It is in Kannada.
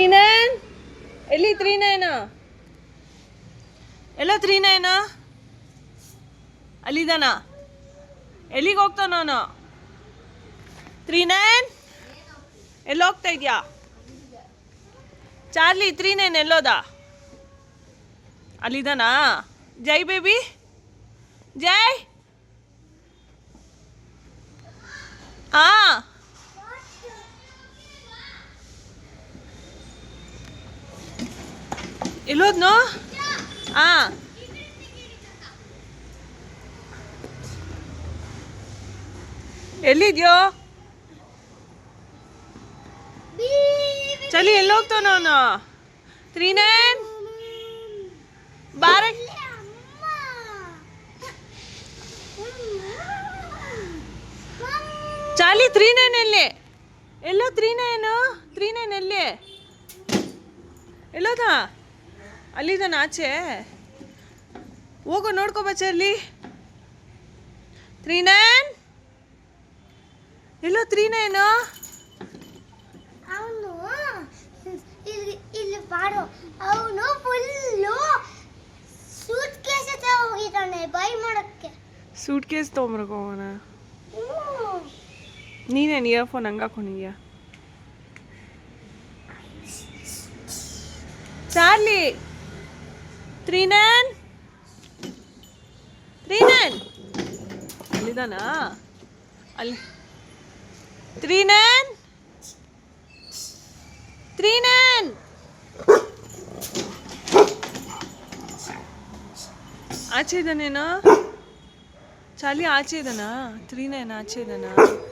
ತ್ರೀನಯನ್ ಎಲ್ಲಿ ತ್ರೀನಯನ ಎಲ್ಲ ತ್ರೀನಯನ ಅಲ್ಲಿದ್ದಾನ? ಎಲ್ಲಿಗೆ ಹೋಗ್ತಾನ ಅವನು ತ್ರೀನಯನ್ ಎಲ್ಲಿ ಹೋಗ್ತಾ ಇದೆಯಾ? ಚಾರ್ಲಿ ತ್ರೀನಯನ್ ಎಲ್ಲೋದ? ಅಲ್ಲಿದ್ದಾನಾ? ಜೈ ಬೇಬಿ. ಜೈ. ಎಲ್ಲೋದ್ನು ಆ. ಎಲ್ಲಿದ್ಯೋ? ಚಲಿ ಎಲ್ಲೋಗ್ತಾನ ಅವನು ತ್ರೀನಯನ್ ಬಾರ. ಚಾಲಿ ತ್ರೀನಯನ್ ಎಲ್ಲಿ? ಎಲ್ಲೋ ತ್ರೀ ನೈನು ತ್ರೀ ನೈನ್ ಎಲ್ಲಿ? ಎಲ್ಲೋದ? ಅಲ್ಲಿದ್ದಾನ ಆಚೆ. ಹೋಗೋ ನೋಡ್ಕೊ ಬಚ್ಚ ಅಲ್ಲಿ ತ್ರೀನಯನ್? ಎಲ್ಲೋ ತ್ರೀನಯನು? ಅವನು ಇಲ್ಲಿ ಇಲ್ಲಿ ಬಾರೋ. ಅವನು ಫುಲ್ಲು ಸೂಟ್ ಕೇಸ್ ಹೋಗಿದ್ದಾನೆ ಬೈ ಮಾಡಕ್ಕೆ. ಸೂಟ್ ಕೇಸ್ ತೊಗೊಂಬರ್ಕೋವನ ಹ್ಮ್. ನೀನೇನು ಇಯರ್ಫೋನ್ ಹಂಗೆ ಹಾಕೊಂಡಿದ್ಯಾ? ಚಾರ್ಲಿ! ತ್ರೀನನ್? ತ್ರೀನನ್? ಅಲ್ಲಿದಾನ ಅಲ್ಲಿ. ತ್ರೀನನ್? ತ್ರೀನನ್? ಆಚೆ ಇದ್ದಾನೇನೋ? ಚಾಲಿ ಆಚೆ ಇದ್ದಾನಾ? ತ್ರೀನಯನ್ ಆಚೆ ಇದ್ದಾನಾ?